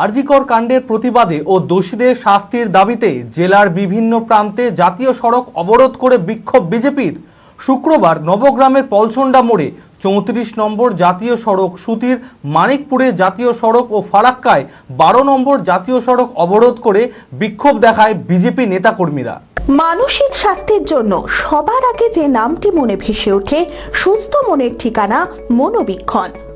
আরজিকর কাণ্ডের প্রতিবাদে ও দোষীদের শাস্তির দাবিতে জেলার বিভিন্ন প্রান্তে জাতীয় সড়ক অবরোধ করে বিক্ষোভ বিজেপির। শুক্রবার নবগ্রামের পলসন্ডা মোড়ে চৌত্রিশ নম্বর জাতীয় সড়ক সুতির মানিকপুরে জাতীয় সড়ক ও ফারাক্কায় বারো নম্বর জাতীয় সড়ক অবরোধ করে বিক্ষোভ দেখায় বিজেপি নেতাকর্মীরা। মানসিক স্বাস্থ্যের জন্য সবার আগে যে নামটি মনে ভেসে ওঠে, সুস্থ মনের ঠিকানা মনোবীক্ষণ।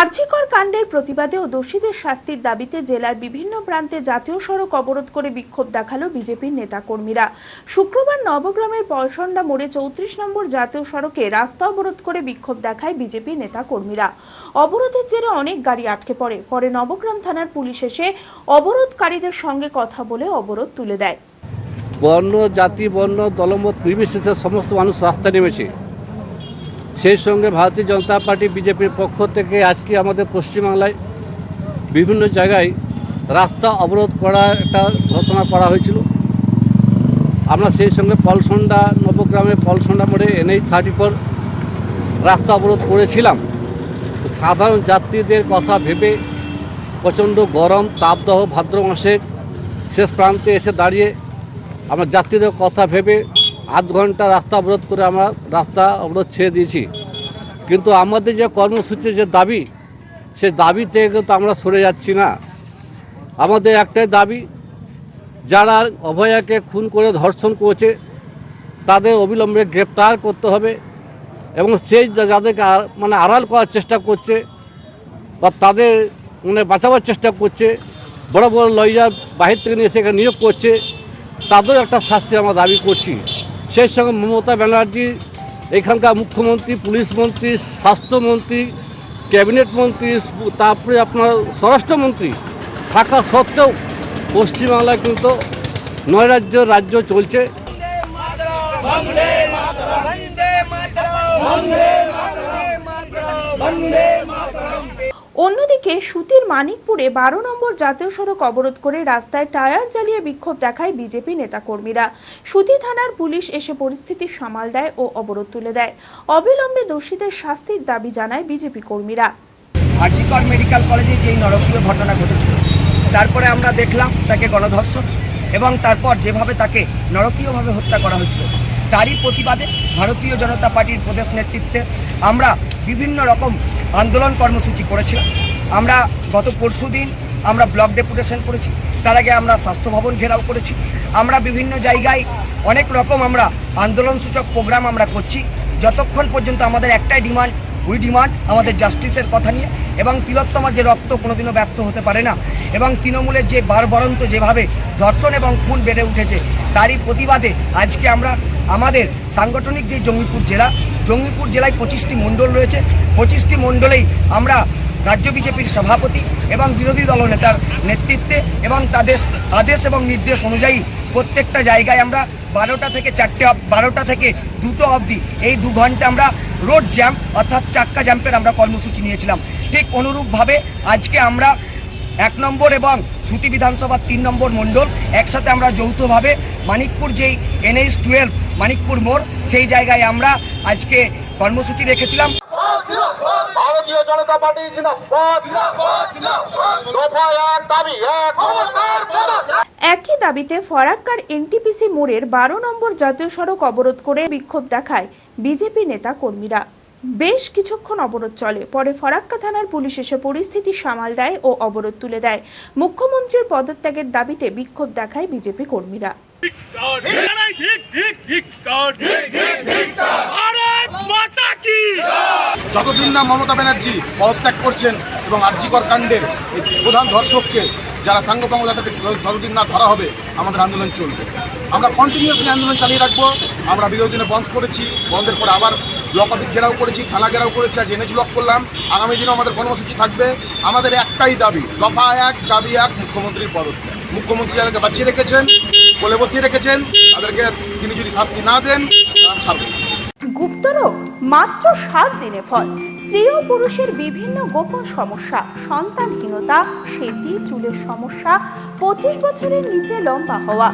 আর্জিকর কাণ্ডের প্রতিবাদে ও দোষীদের শাস্তির দাবিতে জেলার বিভিন্ন প্রান্তে জাতীয় সড়ক অবরোধ করে বিক্ষোভ দেখাল বিজেপির নেতাকর্মীরা। শুক্রবার নবগ্রামের পলসন্ডা মোড়ে চৌত্রিশ নম্বর জাতীয় সড়কে রাস্তা অবরোধ করে বিক্ষোভ দেখায় বিজেপির নেতাকর্মীরা। অবরোধের জেরে অনেক গাড়ি আটকে পড়ে। পরে নবগ্রাম থানার পুলিশ এসে অবরোধকারীদের সঙ্গে কথা বলে অবরোধ তুলে দেয়। বর্ণ, জাতি, বর্ণ, দলমত নির্বিশেষে সমস্ত মানুষ রাস্তা নেমেছে। সেই সঙ্গে ভারতীয় জনতা পার্টি, বিজেপির পক্ষ থেকে আজকে আমাদের পশ্চিমবাংলায় বিভিন্ন জায়গায় রাস্তা অবরোধ করার একটা ঘোষণা করা হয়েছিল। আমরা সেই সঙ্গে পলসন্ডা, নবগ্রামে পলসন্ডা মোড়ে এনএই থার্টি ফোর রাস্তা অবরোধ করেছিলাম। সাধারণ যাত্রীদের কথা ভেবে প্রচণ্ড গরম, তাপদাহ ভাদ্র মাসের শেষ প্রান্তে এসে দাঁড়িয়ে আমরা যাত্রীদের কথা ভেবে আধ ঘণ্টা রাস্তা অবরোধ করে আমরা রাস্তা অবরোধ ছেড়ে দিয়েছি। কিন্তু আমাদের যে কর্মসূচির যে দাবি সেই দাবি থেকে কিন্তু আমরা সরে যাচ্ছি না। আমাদের একটাই দাবি, যারা অভয়াকে খুন করে ধর্ষণ করেছে, তাদের অবিলম্বে গ্রেপ্তার করতে হবে এবং সেই যাদেরকে মানে আড়াল করার চেষ্টা করছে বা তাদের মানে বাঁচাবার চেষ্টা করছে, বড় বড় লয়ার বাহির থেকে নিয়ে এসে এখানে নিয়োগ করছে, তাদেরও একটা শাস্তি আমরা দাবি করছি। সেই সঙ্গে মমতা ব্যানার্জি, এখানকার মুখ্যমন্ত্রী, পুলিশ মন্ত্রী স্বাস্থ্যমন্ত্রী ক্যাবিনেট মন্ত্রী, তারপরে আপনার স্বরাষ্ট্রমন্ত্রী থাকা সত্ত্বেও পশ্চিমবাংলায় কিন্তু নয় রাজ্য রাজ্য চলছে। অন্যদিকে সুতির মানিকপুরে বারো নম্বর জাতীয় সড়ক অবরোধ করে রাস্তায় টায়ার জ্বালিয়ে বিক্ষোভ দেখায় বিজেপি নেতাকর্মীরা। সুতি থানার পুলিশ এসে পরিস্থিতি সামাল দেয় ও অবরোধ তুলে দেয়। অবিলম্বে দোষীদের শাস্তির দাবি জানায় বিজেপি কর্মীরা। আরজিকর মেডিকেল কলেজে যেই নরকীয় ঘটনা ঘটেছিল, তারপরে আমরা দেখলাম তাকে গণধর্ষণ এবং তারপর যেভাবে তাকে নরকীয়ভাবে হত্যা করা হয়েছিল, তারই প্রতিবাদে ভারতীয় জনতা পার্টির প্রদেশ নেতৃত্বে আমরা বিভিন্ন রকম আন্দোলন কর্মসূচি করেছিলাম। আমরা গত পরশু দিন আমরা ব্লক ডেপুটেশন করেছি, তার আগে আমরা স্বাস্থ্য ভবন ঘেরাও করেছি। আমরা বিভিন্ন জায়গায় অনেক রকম আমরা আন্দোলন সূচক প্রোগ্রাম আমরা করছি। যতক্ষণ পর্যন্ত আমাদের একটাই ডিমান্ড উই ডিমান্ড আমাদের জাস্টিসের কথা নিয়ে এবং তিলোত্তমার যে রক্ত কোনোদিনও ব্যর্থ হতে পারে না এবং তৃণমূলের যে বারবরন্ত যেভাবে ধর্ষণ এবং খুন বেড়ে উঠেছে, তারই প্রতিবাদে আজকে আমরা আমাদের সাংগঠনিক যে জঙ্গিপুর জেলা জঙ্গিপুর জেলায় পঁচিশটি মণ্ডল রয়েছে। পঁচিশটি মণ্ডলেই আমরা রাজ্য বিজেপির সভাপতি এবং বিরোধী দলনেতার নেতৃত্বে এবং তাদের আদেশ এবং নির্দেশ অনুযায়ী প্রত্যেকটা জায়গায় আমরা বারোটা থেকে চারটে বারোটা থেকে দুটো অবধি এই দু ঘণ্টা আমরা রোড জ্যাম অর্থাৎ চাক্কা জ্যাম্পের আমরা কর্মসূচি নিয়েছিলাম। ঠিক অনুরূপভাবে আজকে আমরা এক নম্বর এবং সুতি বিধানসভার তিন নম্বর মণ্ডল একসাথে আমরা যৌথভাবে মানিকপুর যেই এনএইচ টুয়েলভ, মানিকপুর মোড়, সেই জায়গায় আমরা আজকে কর্মসূচি রেখেছিলাম। ভারতীয় জনতা পার্টি একই দাবিতে ফরাক্কার এনটিপিসি মোড়ের বারো নম্বর জাতীয় সড়ক অবরোধ করে বিক্ষোভ দেখায় বিজেপি নেতা কর্মীরা। বেশ কিছুক্ষণ অবরোধ চলে পরে ফরাক্কা থানার পুলিশ এসে পরিস্থিতি সামাল দেয় ও অবরোধ তুলে দেয়। মুখ্যমন্ত্রীর পদত্যাগের দাবিতে বিক্ষোভ দেখায় বিজেপি কর্মীরা। যতদিন না মমতা ব্যানার্জি পদত্যাগ করছেন এবং আর্যিকর কাণ্ডের প্রধান ধর্ষককে যারা সাঙ্গপাঙ্গ তাদেরকে যতদিন না ধরা হবে, আমাদের আন্দোলন চলবে। আমরা কন্টিনিউয়াসলি আন্দোলন চালিয়ে রাখব। আমরা বিগত দিনে বন্ধ করেছি। বন্ধের পরে আবার ব্লক অফিস ঘেরাও করেছি, থানা ঘেরাও করেছি, আজ এনএচ ব্লক করলাম। আগামী দিনেও আমাদের কর্মসূচি থাকবে। আমাদের একটাই দাবি, দফা এক, দাবি এক, মুখ্যমন্ত্রীর পদত্যাগ। মুখ্যমন্ত্রী যাদেরকে বাঁচিয়ে রেখেছেন বলে বসিয়ে রেখেছেন, তাদেরকে তিনি যদি শাস্তি না দেন ছাড়বেন না। গুপ্তরোগ মাত্র সাত দিনে ফল। স্ত্রী ও পুরুষের বিভিন্ন গোপন সমস্যা, সন্তানহীনতা, সেতি, চুলের সমস্যা, পঁচিশ বছরের নিচে লম্বা হওয়া,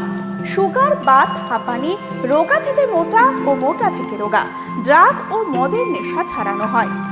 সুগার, বাত, হাঁপানি, রোগা থেকে মোটা ও মোটা থেকে রোগা, ড্রাগ ও মদের নেশা ছাড়ানো হয়।